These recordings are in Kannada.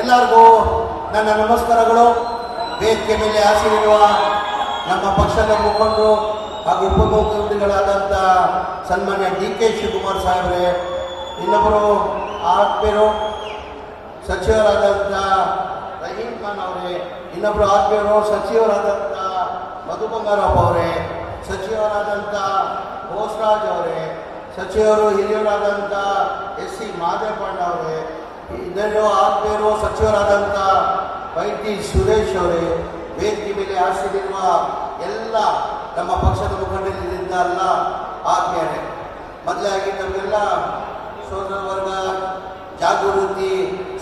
ಎಲ್ಲರಿಗೂ ನನ್ನ ನಮಸ್ಕಾರಗಳು. ವೇದಿಕೆ ಮೇಲೆ ಹಾಸಿರುವ ನಮ್ಮ ಪಕ್ಷದ ಮುಖಂಡರು ಹಾಗೂ ಉಪಮುಖ್ಯಮಂತ್ರಿಗಳಾದಂಥ ಸನ್ಮಾನ್ಯ ಡಿ ಕೆ ಶಿವಕುಮಾರ್ ಸಾಹೇಬ್ರೆ, ಇನ್ನೊಬ್ಬರು ಆತ್ಮೀಯರು ಸಚಿವರಾದಂಥ ರಹೀಂ ಖಾನ್ ಅವರೇ ಇನ್ನೊಬ್ಬರು ಆತ್ಮೀಯರು ಸಚಿವರಾದಂಥ ಮಧು ಬಂಗಾರಪ್ಪ ಅವರೇ ಸಚಿವರಾದಂಥ ಬೋಸರಾಜ್ ಅವರೇ, ಸಚಿವರು ಹಿರಿಯರಾದಂಥ ಎಸ್ ಸಿ ಮಾದೇವಣ್ಣ ಅವರೇ ಇನ್ನೆರಡು ಆತ್ಮೀಯರು ಸಚಿವರಾದಂಥ ವೈ ಟಿ ಸುರೇಶ್ ಅವರೇ, ವೇದಿಕೆ ಮೇಲೆ ಆಸೀನಿರುವ ಎಲ್ಲ ನಮ್ಮ ಪಕ್ಷದ ಮುಖಂಡರಿಂದ ಎಲ್ಲ ಆಗ್ತಾರೆ ಮೊದಲಾಗಿ ನಮಗೆಲ್ಲ ಸೋದರ ವರ್ಗ, ಜಾಗೃತಿ,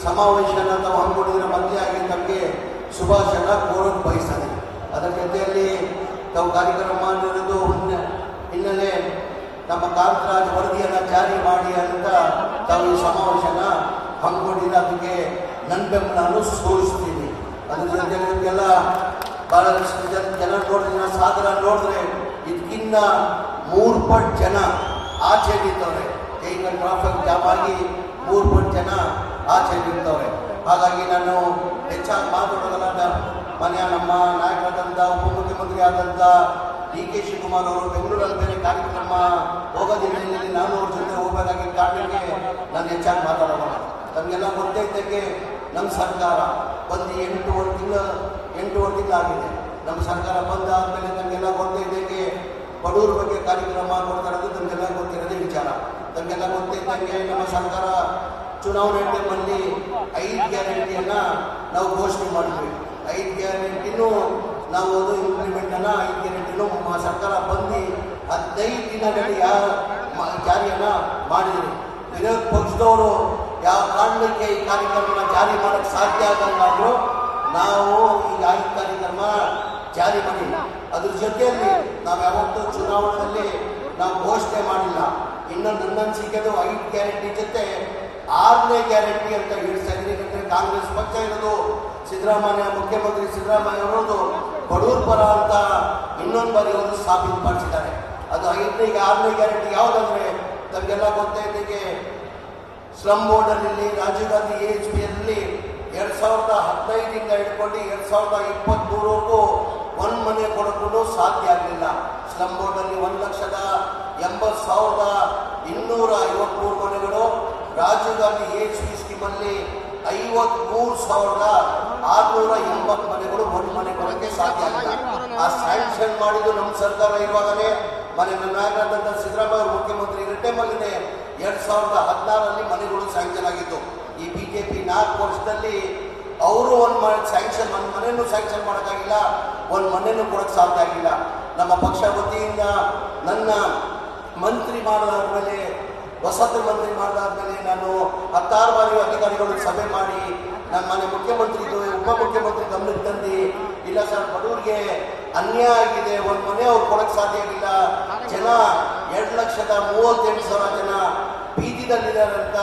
ಸಮಾವೇಶನ ತಾವು ಹಮ್ಮಿಕೊಂಡಿದ್ರೆ ಮೊದಲಾಗಿ ತಮಗೆ ಶುಭಾಶಯ ಕೋರೋಕೆ ಬಯಸ್ತದೆ. ಅದರ ಜೊತೆಯಲ್ಲಿ ತಾವು ಕಾರ್ಯಕ್ರಮ ಮಾಡಿರೋದು ಹಿನ್ನೆ- ಹಿನ್ನೆಲೆ ನಮ್ಮ ಕಾಂತರಾಜ್ ವರದಿಯನ್ನು ಜಾರಿ ಮಾಡಿ ಅಂತ ತಾವು ಈ ಸಮಾವೇಶನ ಹಮ್ಮಿಕೊಂಡಿದ್ದು ಅದಕ್ಕೆ ನನ್ನ ಬೆಂಬಲವನ್ನು ಸೋಲಿಸ್ತೀನಿ. ಅದ್ರ ನಿಮಗೆಲ್ಲ ಬಹಳಷ್ಟು ಜನ ಜನ ನೋಡಿದ್ರೆ ಸಾಧನ ನೋಡಿದ್ರೆ ಇದಕ್ಕಿನ್ನ ಮೂರು ಪಟ್ಟು ಜನ ಆಚೆ ನಿಂತವ್ರೆ. ಈಗ ಟ್ರಾಫಿಕ್ ಜಾಮ್ ಆಗಿ ಮೂರು ಪಟ್ಟು ಜನ ಆಚೆ ನಿಂತವ್ರೆ. ಹಾಗಾಗಿ ನಾನು ಹೆಚ್ಚಾಗಿ ಮಾತಾಡೋದಲ್ಲ ಮನೆಯ ನಮ್ಮ ನಾಯಕರಾದಂಥ, ಉಪಮುಖ್ಯಮಂತ್ರಿ ಆದಂಥ ಡಿ ಕೆ ಶಿವಕುಮಾರ್ ಅವರು ಬೆಂಗಳೂರಲ್ಲಿ ಬೇರೆ ಕಾರ್ಯಕ್ರಮ ಹೋಗೋದಿಲ್ಲ. ನಾನು ಅವ್ರ ಜೊತೆ ಹೋಗಬೇಕಾಗಿ ಕಾರಣಕ್ಕೆ ನಾನು ಹೆಚ್ಚಾಗಿ ಮಾತಾಡೋಣ ನಮಗೆಲ್ಲ ಗೊತ್ತೈತಕ್ಕೆ ನಮ್ಮ ಸರ್ಕಾರ ಬಂದು ತಿಂಗಳು, ಎಂಟೂವರೆ ತಿಂಗಳಾಗಿದೆ ನಮ್ಮ ಸರ್ಕಾರ ಬಂದಾದಮೇಲೆ ನಮಗೆಲ್ಲ ಗೊತ್ತೈತಕ್ಕೆ ಬಡವ್ರ ಬಗ್ಗೆ ಕಾರ್ಯಕ್ರಮ ಕೊಡ್ತಾ ಇರೋದು ನಮಗೆಲ್ಲ ಗೊತ್ತಿರೋದೇ ವಿಚಾರ. ನಮಗೆಲ್ಲ ಗೊತ್ತಿದ್ದಂಗೆ ನಮ್ಮ ಸರ್ಕಾರ ಚುನಾವಣೆ ಟೈಮಲ್ಲಿ ಐದು ಗ್ಯಾರಂಟಿಯನ್ನು ನಾವು ಘೋಷಣೆ ಮಾಡಿದ್ವಿ. ಐದು ಗ್ಯಾರಂಟಿನೂ ನಾವು ಅದು ಇಂಪ್ಲಿಮೆಂಟನ್ನು ಐದು ಗ್ಯಾರಂಟಿನೂ ನಮ್ಮ ಸರ್ಕಾರ ಬಂದು ಹದಿನೈದು ದಿನಗಳಲ್ಲಿ ಯಾವ ಜಾರಿಯನ್ನು ಮಾಡಿದ್ರು ವಿರೋಧ ಪಕ್ಷದವರು ಯಾವ ಕಾರಣಕ್ಕೆ ಈ ಕಾರ್ಯಕ್ರಮನ ಜಾರಿ ಮಾಡಕ್ಕೆ ಸಾಧ್ಯ ಆಗಲ್ಲಾದ್ರು ನಾವು ಈಗ ಐದು ಕಾರ್ಯಕ್ರಮ ಜಾರಿ ಮಾಡಿಲ್ಲ. ಅದ್ರ ಜೊತೆಯಲ್ಲಿ ನಾವು ಯಾವತ್ತೂ ಚುನಾವಣೆಯಲ್ಲಿ ನಾವು ಘೋಷಣೆ ಮಾಡಿಲ್ಲ. ಇನ್ನೊಂದು ನನ್ನ ಅನಿಸಿಕೆದು ಐದು ಗ್ಯಾರಂಟಿ ಜೊತೆ ಆರನೇ ಗ್ಯಾರಂಟಿ ಅಂತ ಹೇಳ್ತಾ ಇದ್ದೀನಿ. ಕಾಂಗ್ರೆಸ್ ಪಕ್ಷ ಇರೋದು ಸಿದ್ದರಾಮಯ್ಯ, ಮುಖ್ಯಮಂತ್ರಿ ಸಿದ್ದರಾಮಯ್ಯ ಅವರದು ಬಡೂರ್ ಪರ ಅಂತ ಇನ್ನೊಂದು ಬಾರಿ ಅವರು ಸಾಬೀತುಪಡಿಸಿದ್ದಾರೆ. ಅದು ಐದನೇ, ಆರನೇ ಗ್ಯಾರಂಟಿ ಯಾವುದಂದ್ರೆ ನಮಗೆಲ್ಲ ಗೊತ್ತೇ ಸ್ಲಮ್ ಬೋರ್ಡಲ್ಲಿ ರಾಜೀವ್ ಗಾಂಧಿ ಎಚ್ ಪಿಯಲ್ಲಿ ಎರಡು ಸಾವಿರದ ಹದಿನೈದರಿಂದ ಹಿಡ್ಕೊಂಡು ಎರಡು ಸಾವಿರದ ಇಪ್ಪತ್ತ್ಮೂರವರೆಗೂ ಒಂದು ಮನೆ ಕೊಡೋಕ್ಕೂ ಸಾಧ್ಯ ಆಗಲಿಲ್ಲ. ಸ್ಲಮ್ ಬೋರ್ಡಲ್ಲಿ ಒಂದು ಲಕ್ಷದ ಎಂಬತ್ತು ಸಾವಿರದ ಇನ್ನೂರ ಐವತ್ಮೂರು ಮನೆಗಳು ರಾಜೀವ್ ಗಾಂಧಿ ಎಚ್ ಪಿ ಸ್ಕೀಮಲ್ಲಿ ಐವತ್ಮೂರು ಸಾವಿರದ ಆರುನೂರ ಎಂಬತ್ತು ಮನೆಗಳು ಒಂದು ಮನೆ ಕೊಡೋಕ್ಕೆ ಸಾಧ್ಯ ಆಗಿಲ್ಲ ಆ ಸ್ಯಾಂಕ್ಷನ್ ಮಾಡಿದ್ದು ನಮ್ಮ ಸರ್ಕಾರ ಇರುವಾಗಲೇ ಮನೆ ನಾಯಕರಾದಂಥ ಸಿದ್ದರಾಮಯ್ಯ ಮುಖ್ಯಮಂತ್ರಿ ಇರೋ ಟೈಮಲ್ಲಿನೇ ಎರಡು ಸಾವಿರದ ಹದಿನಾರರಲ್ಲಿ ಮನೆಗಳು ಸ್ಯಾಂಕ್ಷನ್ ಆಗಿತ್ತು. ಈ ಬಿ ಜೆ ಪಿ ನಾಲ್ಕು ವರ್ಷದಲ್ಲಿ ಅವರು ಒಂದು ಮನೆ ಸ್ಯಾಂಕ್ಷನ್ ಒಂದು ಮನೆಯೂ ಸ್ಯಾಂಕ್ಷನ್ ಮಾಡೋಕ್ಕಾಗಿಲ್ಲ, ಒಂದು ಮನೆಯೂ ಕೊಡೋಕ್ಕೆ ಸಾಧ್ಯ ಆಗಿಲ್ಲ. ನಮ್ಮ ಪಕ್ಷ ವತಿಯಿಂದ ನನ್ನ ಮಂತ್ರಿ ಮಾಡಾದ್ಮೇಲೆ ವಸತಿ ಮಂತ್ರಿ ಮಾಡಾದ್ಮೇಲೆ ನಾನು ಹತ್ತಾರು ಬಾರಿ ಅಧಿಕಾರಿಗಳು ಸಭೆ ಮಾಡಿ, ನಮ್ಮ ಮನೆ ಉಪ ಮುಖ್ಯಮಂತ್ರಿ ಗಮನಕ್ಕೆ ತಂದು, ಇಲ್ಲ ಸರ್, ಬಡವರಿಗೆ ಅನ್ಯಾಯ ಆಗಿದೆ, ಒಂದು ಮನೆ ಅವ್ರು ಕೊಡಕ್ಕೆ ಸಾಧ್ಯ ಆಗಿಲ್ಲ. ಜನ ಎರಡು ಲಕ್ಷದ ಮೂವತ್ತೆಂಟು ಸಾವಿರ ಜನ ಬೀದಿದಲ್ಲಿದ್ದಾರೆ ಅಂತ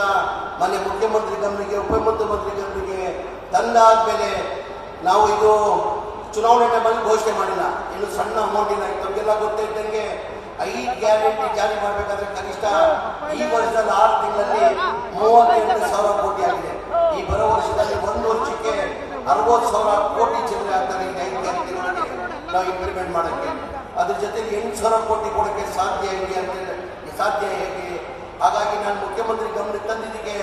ಮನೆ ಮುಖ್ಯಮಂತ್ರಿ ಗಮನಿಗೆ ಉಪಮುಖ್ಯಮಂತ್ರಿ ಗಮನಿಗೆ ತಂದಾದ್ಮೇಲೆ ನಾವು ಇದು ಚುನಾವಣೆ ಟೈಮಲ್ಲಿ ಘೋಷಣೆ ಮಾಡಿಲ್ಲ. ಇನ್ನು ಸಣ್ಣ ಅಮೌಂಟಿನ ತಮಗೆಲ್ಲ ಗೊತ್ತೇ ಇದ್ದಂಗೆ ಐದು ಗ್ಯಾರಂಟಿ ಜಾರಿ ಮಾಡಬೇಕಾದ್ರೆ ಕನಿಷ್ಠ ಈ ವರ್ಷದಲ್ಲಿ ಆರು ತಿಂಗಳಲ್ಲಿ ಮೂವತ್ತೆಂಟು ಸಾವಿರ ಕೋಟಿ ಆಗಿದೆ. ಈ ಬರೋ ವರ್ಷದಲ್ಲಿ ಒಂದು ವರ್ಷಕ್ಕೆ ಅರವತ್ತು ಸಾವಿರ ಕೋಟಿ ಚಿಲ್ಲರೆ ಆಗ್ತಾರೆ ಈ ಐದು ಗ್ಯಾರಂಟಿಗಳಿಗೆ ನಾವು ಇಂಪ್ಲಿಮೆಂಟ್ ಮಾಡೋಕ್ಕೆ. ಅದ್ರ ಜೊತೆಗೆ ಎಂಟು ಸಾವಿರ ಕೋಟಿ ಕೊಡೋಕ್ಕೆ ಸಾಧ್ಯ ಹೇಗೆ ಅಂತ ಸಾಧ್ಯ ಹೇಗೆ? ಹಾಗಾಗಿ ನಾನು ಮುಖ್ಯಮಂತ್ರಿ ಗಮನಕ್ಕೆ ತಂದಿದ್ದಕ್ಕೆ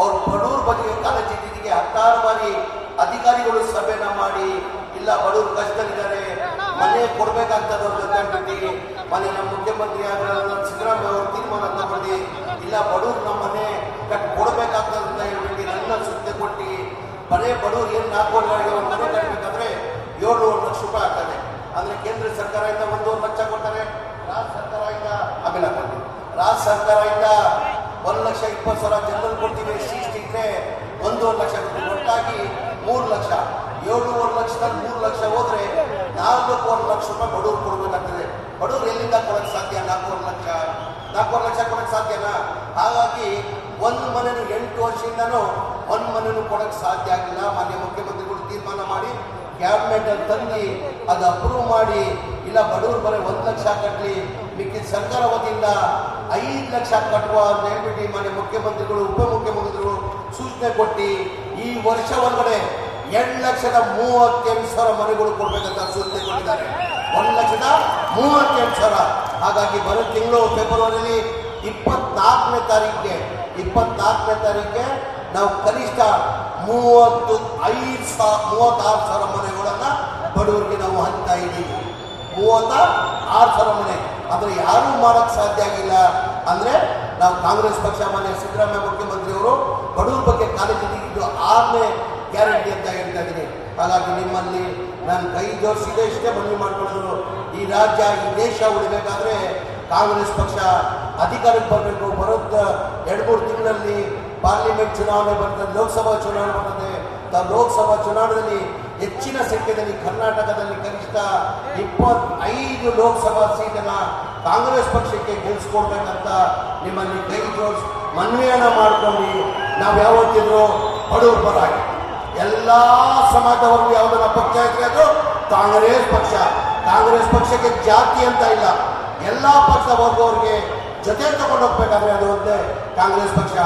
ಅವ್ರ ಬಡೂರ್ ಬಗ್ಗೆ ಕಾಳಜಿ ಇದ್ದಿದ್ದಕ್ಕೆ ಹತ್ತಾರು ಬಾರಿ ಅಧಿಕಾರಿಗಳು ಸಭೆನ ಮಾಡಿ, ಇಲ್ಲ ಬಡವರು ಕಷ್ಟದಲ್ಲಿದ್ದಾರೆ, ಮನೆ ಕೊಡ್ಬೇಕಾಗ್ತದೆ ಅಂದ್ಬಿಟ್ಟು ಮನೆ ನಮ್ಮ ಮುಖ್ಯಮಂತ್ರಿ ಸಿದ್ದರಾಮಯ್ಯ ಅವರು ತೀರ್ಮಾನ ತಗೊಂಡು, ಇಲ್ಲ ಬಡವ್ರು ನಮ್ಮ ಮನೆ ಕಟ್ ಕೊಡ್ಬೇಕಾಗ್ತದೆ ಅಂತ ಹೇಳ್ಬಿಟ್ಟು ನನ್ನ ಸುದ್ದಿ ಕೊಟ್ಟು ಮನೆ ಬಡವ್ರು ಏನು ನಾಲ್ಕು ಒಂದು ಮನೆ ಕಟ್ಟಬೇಕಾದ್ರೆ ಏಳುವರೆ ಲಕ್ಷ ರೂಪಾಯಿ ಆಗ್ತದೆ. ಅಂದ್ರೆ ಕೇಂದ್ರ ಸರ್ಕಾರದಿಂದ ಒಂದೂವರೆ ಲಕ್ಷ ಕೊಡ್ತಾರೆ, ರಾಜ್ಯ ಸರ್ಕಾರದಿಂದ ಹಾಕೊಂಡು ರಾಜ್ಯ ಸರ್ಕಾರದಿಂದ ಒಂದು ಲಕ್ಷ ಇಪ್ಪತ್ತು ಸಾವಿರ ಜನರಲ್ಲಿ ಕೊಡ್ತೀವಿ ಎಸ್ ಸಿ ಇದ್ರೆ ಒಂದೂವರೆ ಲಕ್ಷ ಒಟ್ಟಾಗಿ ಮೂರು ಲಕ್ಷ. ಏಳುವರೆ ಲಕ್ಷದಲ್ಲಿ ಮೂರು ಲಕ್ಷ ಹೋದ್ರೆ ನಾಲ್ಕೂವರೆ ಲಕ್ಷ ರೂಪಾಯಿ ಬಡವರು ಕೊಡಬೇಕಾಗ್ತದೆ. ಬಡವ್ರು ಎಲ್ಲಿಂದ ಕೊಡಕ್ಕೆ ಸಾಧ್ಯ? ನಾಲ್ಕೂವರೆ ಲಕ್ಷ. ನಾಲ್ಕೂವರೆ ಲಕ್ಷ ಕೊಡಕ್ಕೆ ಸಾಧ್ಯನಾ? ಹಾಗಾಗಿ ಒಂದು ಮನೆಯೂ ಎಂಟು ವರ್ಷದಿಂದನೂ ಒಂದು ಮನೆಯೂ ಕೊಡಕ್ಕೆ ಸಾಧ್ಯ ಆಗಿಲ್ಲ. ಮಾನ್ಯ ಮುಖ್ಯಮಂತ್ರಿಗಳು ತೀರ್ಮಾನ ಮಾಡಿ ಕ್ಯಾಬಿನೆಟ್ ಅಲ್ಲಿ ತಂದು ಅದು ಅಪ್ರೂವ್ ಮಾಡಿ. ಇಲ್ಲ ಬಡವರು ಬರೀ ಒಂದು ಲಕ್ಷ ಕಟ್ಟಲಿ ಮಿಕ್ಕಿದ ಸರ್ಕಾರ ವತಿಯಿಂದ ಐದು ಲಕ್ಷ ಕಟ್ಟುವ ಅಂತ ಹೇಳ್ಬಿಟ್ಟು ಮಾನ್ಯ ಮುಖ್ಯಮಂತ್ರಿಗಳು, ಉಪಮುಖ್ಯಮಂತ್ರಿಗಳು ಸೂಚನೆ ಕೊಟ್ಟು ಈ ವರ್ಷ ಒಳಗಡೆ ಎರಡು ಲಕ್ಷದ ಮೂವತ್ತೆಂಟು ಸಾವಿರ ಮನೆಗಳು ಕೊಡ್ಬೇಕಂತ ಸೂಚನೆ ಕೊಟ್ಟಿದ್ದಾರೆ. ಒಂದು ಲಕ್ಷದ ಮೂವತ್ತೆಂಟು ಸಾವಿರ. ಹಾಗಾಗಿ ಬರೋ ತಿಂಗಳು ಫೆಬ್ರವರಿಲಿ ಇಪ್ಪತ್ನಾಲ್ಕನೇ ತಾರೀಕಿಗೆ ಇಪ್ಪತ್ನಾಲ್ಕನೇ ತಾರೀಕಿಗೆ ನಾವು ಕನಿಷ್ಠ ಮೂವತ್ತು ಐದು ಸಾವಿರ ಮೂವತ್ತಾರು ಸಾವಿರ ಮನೆಗಳನ್ನು ಬಡವರಿಗೆ ನಾವು ಹಂಚ್ತಾ ಇದ್ದೀವಿ. ಮೂವತ್ತ ಆರು ಸಾವಿರ ಮನೆ. ಆದರೆ ಯಾರೂ ಮಾಡೋಕ್ಕೆ ಸಾಧ್ಯ ಆಗಿಲ್ಲ. ಅಂದರೆ ನಾವು ಕಾಂಗ್ರೆಸ್ ಪಕ್ಷ, ಮಾನ್ಯ ಸಿದ್ದರಾಮಯ್ಯ ಮುಖ್ಯಮಂತ್ರಿಯವರು ಬಡವರ ಬಗ್ಗೆ ಕಾಲೇಜು ಇದು ಆರನೇ ಗ್ಯಾರಂಟಿ ಅಂತ ಹೇಳ್ತಾ ಇದ್ದೀನಿ. ಹಾಗಾಗಿ ನಿಮ್ಮಲ್ಲಿ ನಾನು ಕೈ ಜೋಡಿಸಿದೆ ಇಷ್ಟೇ ಮನವಿ ಮಾಡಿಕೊಳ್ಳೋದು. ಈ ರಾಜ್ಯ, ಈ ದೇಶ ಉಳಿಬೇಕಾದ್ರೆ ಕಾಂಗ್ರೆಸ್ ಪಕ್ಷ ಅಧಿಕಾರಕ್ಕೆ ಬರಬೇಕು. ಬರೋದ ಎರಡು ಮೂರು ತಿಂಗಳಲ್ಲಿ ಪಾರ್ಲಿಮೆಂಟ್ ಚುನಾವಣೆ ಬರ್ತದೆ, ಲೋಕಸಭಾ ಚುನಾವಣೆ ಬರ್ತದೆ. ಲೋಕಸಭಾ ಚುನಾವಣೆಯಲ್ಲಿ ಹೆಚ್ಚಿನ ಸಂಖ್ಯೆಯಲ್ಲಿ ಕರ್ನಾಟಕದಲ್ಲಿ ಕನಿಷ್ಠ ಇಪ್ಪತ್ತೈದು ಲೋಕಸಭಾ ಸೀಟನ್ನ ಕಾಂಗ್ರೆಸ್ ಪಕ್ಷಕ್ಕೆ ಗೆಲ್ಸ್ಕೊಡ್ಬೇಕಂತ ನಿಮ್ಮಲ್ಲಿ ಕೈ ಜೋಡಿಸ್ ಮನವಿಯನ್ನ ಮಾಡ್ಕೊಂಡು ನಾವು ಯಾವತ್ತಿದ್ರು ಬಡವ್ರ ಪರವಾಗಿ ಎಲ್ಲ ಸಮಾಜದವರೆಗೂ ಯಾವುದನ್ನ ಪಕ್ಷ ಇದ್ರೆ ಅದು ಕಾಂಗ್ರೆಸ್ ಪಕ್ಷ. ಕಾಂಗ್ರೆಸ್ ಪಕ್ಷಕ್ಕೆ ಜಾತಿ ಅಂತ ಇಲ್ಲ. ಎಲ್ಲ ಪಕ್ಷ ವರ್ಗವ್ರಿಗೆ ಜೊತೆ ತಗೊಂಡು ಹೋಗ್ಬೇಕಾದ್ರೆ ಅದು ಒಂದೇ ಕಾಂಗ್ರೆಸ್ ಪಕ್ಷ.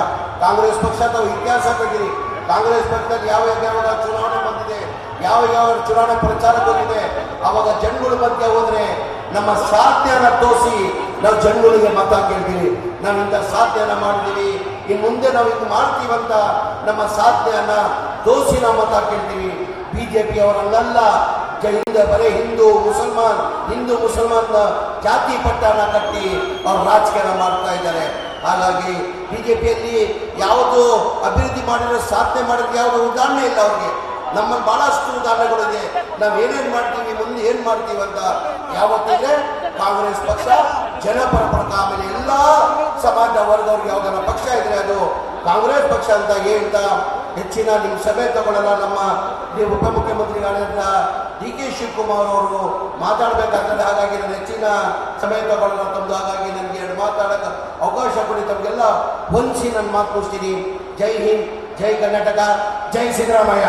ಕಾಂಗ್ರೆಸ್ ಪಕ್ಷ ತಾವು ಇತಿಹಾಸ ತೆಗಿರಿ. ಕಾಂಗ್ರೆಸ್ ಪಕ್ಷದಲ್ಲಿ ಯಾವ ಯಾವಾಗ ಚುನಾವಣೆ ಬಂದಿದೆ, ಯಾವ ಯಾವ ಚುನಾವಣೆ ಪ್ರಚಾರ ಬಂದಿದೆ ಅವಾಗ ಜನಗಳ ಬಗ್ಗೆ ಹೋದ್ರೆ ನಮ್ಮ ಸಾಧ್ಯನ ತೋರಿಸಿ ನಾವು ಜನಗಳಿಗೆ ಮತ ಕೇಳ್ತೀವಿ ನಾವು ಇಂಥ ಸಾಧ್ಯನ ಮಾಡ್ತೀವಿ ಇನ್ನು ಮುಂದೆ ನಾವು ಇದು ಮಾಡ್ತೀವಂತ ನಮ್ಮ ಸಾಧ್ಯನ ತೋರಿಸಿ ನಾವು ಮತ ಕೇಳ್ತೀವಿ ಬಿಜೆಪಿ ಅವರನ್ನೆಲ್ಲ ಜ- ಹಿಂದೆ ಬರೀ ಹಿಂದೂ ಮುಸಲ್ಮಾನ್ ಹಿಂದೂ ಮುಸಲ್ಮಾನ್ ಜಾತಿ ಪಟ್ಟನ ಕಟ್ಟಿ ಅವ್ರು ರಾಜಕೀಯ ಮಾಡ್ತಾ ಇದ್ದಾರೆ. ಹಾಗಾಗಿ ಬಿಜೆಪಿಯಲ್ಲಿ ಯಾವುದು ಅಭಿವೃದ್ಧಿ ಮಾಡಿರೋ ಸಾಧನೆ ಮಾಡಿದ್ರೆ ಯಾವುದೋ ಉದಾಹರಣೆ ಇಲ್ಲ ಅವ್ರಿಗೆ. ನಮ್ಮಲ್ಲಿ ಬಹಳಷ್ಟು ಉದಾಹರಣೆಗಳಿದೆ. ನಾವು ಏನೇನು ಮಾಡ್ತೀವಿ, ಮುಂದೆ ಏನು ಮಾಡ್ತೀವಿ ಅಂತ ಯಾವತ್ತಿದ್ರೆ ಕಾಂಗ್ರೆಸ್ ಪಕ್ಷ, ಜನಪರ ಪಕ್ಷ, ಆಮೇಲೆ ಎಲ್ಲ ಸಮಾಜ ವರ್ಗವ್ರಿಗೆ ಯಾವ್ದಾರ ಪಕ್ಷ ಇದ್ರೆ ಅದು ಕಾಂಗ್ರೆಸ್ ಪಕ್ಷ ಅಂತ ಹೇಳ್ತಾ ಹೆಚ್ಚಿನ ನಿಮ್ಮ ಸಭೆ ತಗೊಳ್ಳಲ್ಲ ನಮ್ಮ ನೀವು ಉಪಮುಖ್ಯಮಂತ್ರಿಗಳಾದ ಡಿ ಕೆ ಶಿವಕುಮಾರ್ ಅವರು ಮಾತಾಡಬೇಕಾಗ್ತದೆ. ಹಾಗಾಗಿ ನಾನು ಹೆಚ್ಚಿನ ಸಮಯ ತಗೊಳ್ಳಲ್ಲ ತಮ್ಮದು ಹಾಗಾಗಿ ನನಗೆ ಎರಡು ಮಾತಾಡಕ್ಕೆ ಅವಕಾಶ ಕೊಡಿ. ತಮಗೆಲ್ಲ ಹೊಂದಿಸಿ ನಾನು ಮಾತು ಮುಗಿಸ್ತೀನಿ. ಜೈ ಹಿಂದ್, ಜೈ ಕರ್ನಾಟಕ, ಜೈ ಸಿದ್ದರಾಮಯ್ಯ.